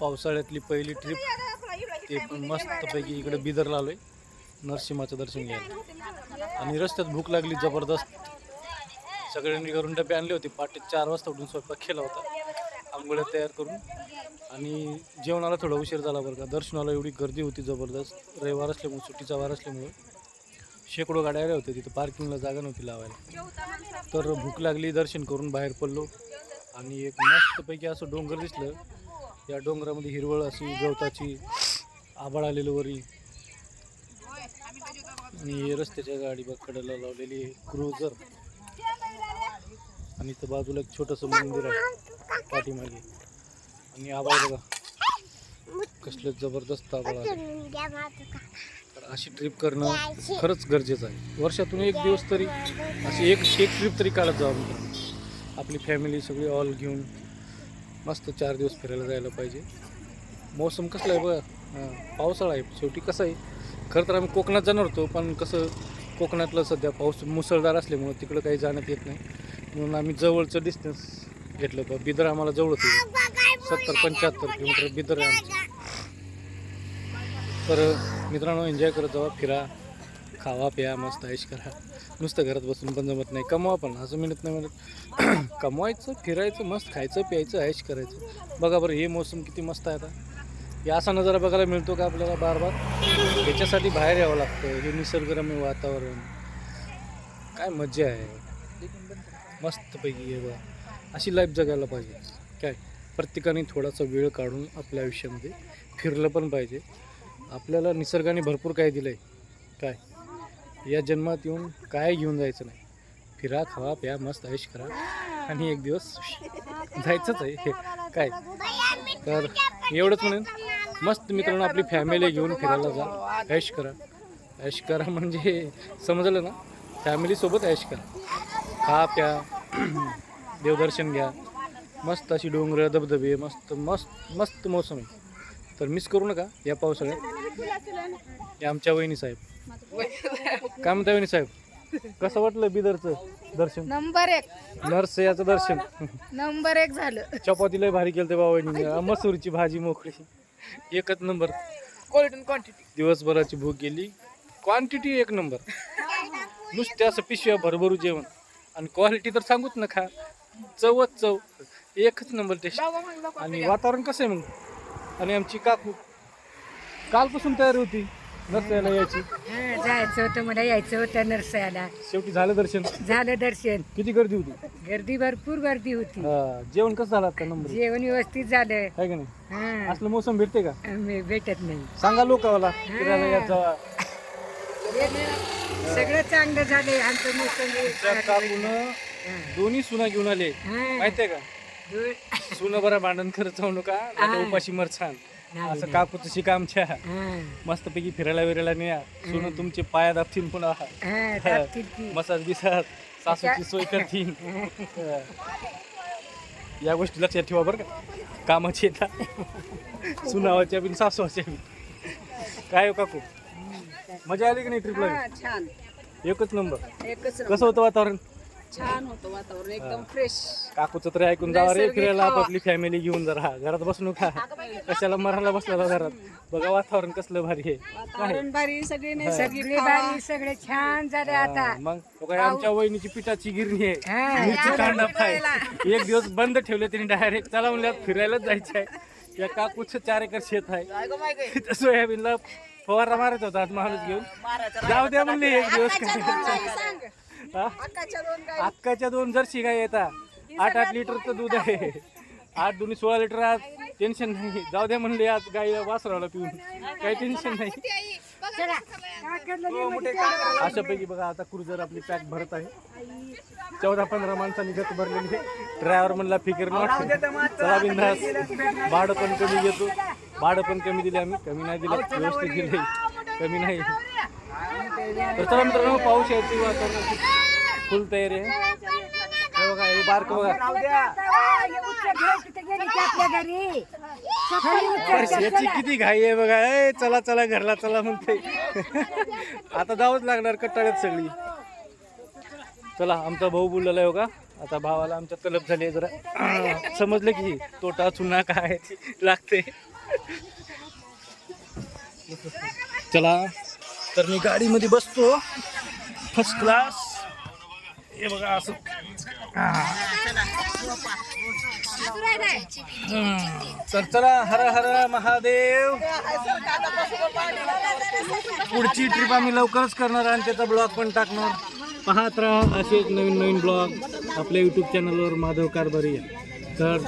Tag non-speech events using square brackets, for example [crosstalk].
पावसाळ्यातली पहिली ट्रिप ते पण मस्तपैकी इकडे बिदरला आलोय. नरसिंहाचं दर्शन घ्यायला. आणि रस्त्यात भूक लागली जबरदस्त. सगळ्यांनी घरून डबे आणले होते. पाटे चार वाजता उठून स्वयंपाक केला होता. आंघोळ्या तयार करून. आणि जेवणाला थोडा उशीर झाला बरं का. दर्शनाला एवढी गर्दी होती जबरदस्त. रविवार असल्यामुळे सुट्टीचा वार असल्यामुळे. शेकडो गाड्या आल्या होत्या तिथं. पार्किंगला जागा नव्हती लावायला. तर भूक लागली दर्शन करून बाहेर पडलो. आणि एक मस्तपैकी असं डोंगर दिसलं. या डोंगरामध्ये हिरवळ अशी गवताची आभाळ आलेलं वरी. आणि रस्त्याच्या गाडी बघ कडेला लावलेली क्रुझर आणि इथं बाजूला एक छोटंसं मंदिर आहे पाठीमागे. आणि आभाळ बघा कसलं जबरदस्त आभाळ तर अशी ट्रिप करणं खरंच गरजेचं आहे. वर्षातून एक दिवस तरी अशी एक एक ट्रिप तरी काढत जावं आपली फॅमिली सगळी ऑल घेऊन. मस्त चार दिवस फिरायला जायला पाहिजे. मौसम कसला आहे बघा. हां, पावसाळा आहे. शेवटी कसं आहे खरं तर आम्ही कोकणात जाणार होतो पण कसं कोकणातलं सध्या पाऊस मुसळधार असल्यामुळं तिकडं काही जाण्यात येत नाही. म्हणून आम्ही जवळचं डिस्टन्स घेतलं बघ बिदर आम्हाला जवळ होतं. सत्तर पंच्याहत्तर किलोमीटर बिदर आहे आमचं. तर मित्रांनो एन्जॉय करत जावा फिरा. खावा प्या मस्त ऐश करा. नुसतं घरात बसून पण जमत नाही. कमवा पण असं म्हणत नाही म्हणत. [clears throat] कमवायचं फिरायचं मस्त खायचं प्यायचं ऐश करायचं. बघा बरं हे मोसम किती मस्त आहे आता. हे असा नजारा बघायला मिळतो का आपल्याला बार बार याच्यासाठी बाहेर यावं लागतं. हे निसर्गरम्य वातावरण. काय मजा आहे. मस्तपैकी हे बघा. अशी लाईफ जगायला पाहिजे. काय? प्रत्येकाने थोडासा वेळ काढून आपल्या आयुष्यामध्ये फिरलं पण पाहिजे. आपल्याला निसर्गाने भरपूर काय दिलं आहे काय? या जन्मात येऊन काय घेऊन जायचं नाही. फिरा खावा प्या मस्त ऐश करा. आणि एक दिवस जायचंच आहे हे. काय? तर एवढंच म्हणून. मस्त मित्रांनो आपली फॅमिली घेऊन फिरायला जा. ऐश करा. ऐश करा म्हणजे समजलं ना? फॅमिलीसोबत ऐश करा. खा प्या. [clears throat] देवदर्शन घ्या. मस्त अशी डोंगर धबधबे मस्त मस्त मस्त मौसम आहे. तर मिस करू नका या पावसाळ्यात. या आमच्या वहिनी साहेब. काय म्हणता वहिनी साहेब? कसं वाटलं बिदरचं दर्शन? नंबर एक. नर्स याचं दर्शन. नंबर एक झालं. चपाती लय भारी केलं ते बाबांनी मसूरची भाजी मोकळी. एकच नंबर. क्वालिटी क्वांटिटी दिवसभराची भूक गेली. क्वांटिटी एक नंबर. नुसते असं पिशव्या भरभरू जेवण. आणि क्वालिटी तर सांगूच नका. चवच चव. एकच नंबर टेस्ट आणि वातावरण कसं आहे मग? आणि आमची काकू? कालपासून तयारी होती. नसत्याला यायची. जायचं होतं मला यायचं होतं नरसयाला. शेवटी झालं दर्शन? झालं दर्शन. किती गर्दी होती? गर्दी भरपूर गर्दी होती. हा, जेवण कसं झालं आता नंबर? जेवण व्यवस्थित झालं. आहे का नाही? हा. असलं मोसम भेटते का? आम्ही भेटत नाही. सांगा लोकांना फिरायला यात जावा सगळं चांगलं झालंय आमचं मोसम काकून दोन्ही सुना घेऊन आले. माहितीये का? सुनं बरं भांडण करत जाऊ नका नाहीतर उपाशी मर छान असं काकूचं शिका आमच्या हा. मस्तपैकी फिरायला विरायला न्या. सुनं तुमचे पाया दाबतील पुन्हा. हा. मसाज बिसाज. सासूची सोय करतील. [laughs] या गोष्टी लक्षात ठेवा बरं का. कामाची येतात [laughs] सुनावाच्या बिन सासवाच्या बिन. काय हो काकू? मजा आली की नाही ट्रिपला हा, छान. एकच नंबर एकच कसं होतं वातावरण? छान होतं वातावरण एकदम फ्रेश काकूचं तरी ऐकून जावा रे फिरायला हवा. आपापली फॅमिली घेऊन जरा घरात बसू नका कशाला मरायला बसलेला घरात? बघा वातावरण कसलं भारी आहे? वातावरण भारी सगळी सगळे नैसर्गिक. बारी सगळे छान झाले आता. हा, मग बघा आमच्या वहिनीची पिठाची गिरणी आहे. हा मिरची कांदा फ्राय. एक दिवस बंद ठेवले त्यांनी डायरेक्ट चला म्हणलं फिरायलाच जायचं आहे या काकूचं चार एकर शेत आहे. सोयाबीनला फवारा मारत होता आज माणूस घेऊन. जाऊ द्या म्हणले एक दिवस हा? हक्काच्या दोन गाई. अक्काच्या दोन जर्सी गाय येतात आठ आठ लिटरचं दूध आहे. आठ दोन्ही सोळा लिटर आज टेन्शन नाही. जाऊ द्या म्हणले आज गाई वासराला पिऊन. काही टेन्शन नाही. अशापैकी बघा आता क्रुझर आपली पॅक भरत आहे. चौदा पंधरा माणसांनी गत भरलेली ड्रायव्हर म्हणला फिकर नॉट चला बिंदास. भाडं पण कमी घेतो. भाडं पण कमी दिले आम्ही. कमी नाही दिलं व्यवस्थित दिले कमी नाही. तर चला मित्रांनो पाऊस यायची वातावरण फुल तयारी आहे. हे बघा हे बारक बघा. याची किती घाई आहे बघा. ए चला चला घरला चला म्हणते. आता जावंच लागणार कट्टाळ्यात सगळी. चला आमचा भाऊ बोललेला आहे का आता भावाला आमच्या तलप झाली आहे जरा. समजलं की तोटा चुना काय ते लागते. चला तर मी गाडीमध्ये बसतो. फर्स्ट क्लास हे बघा असं. तर चला हर हर महादेव. पुढची ट्रिप आम्ही लवकरच करणार आणि त्याचा ब्लॉग पण टाकणार. पाहत राहा असेच नवीन नवीन ब्लॉग आपल्या यूट्यूब चॅनलवर माधव कारभारी तर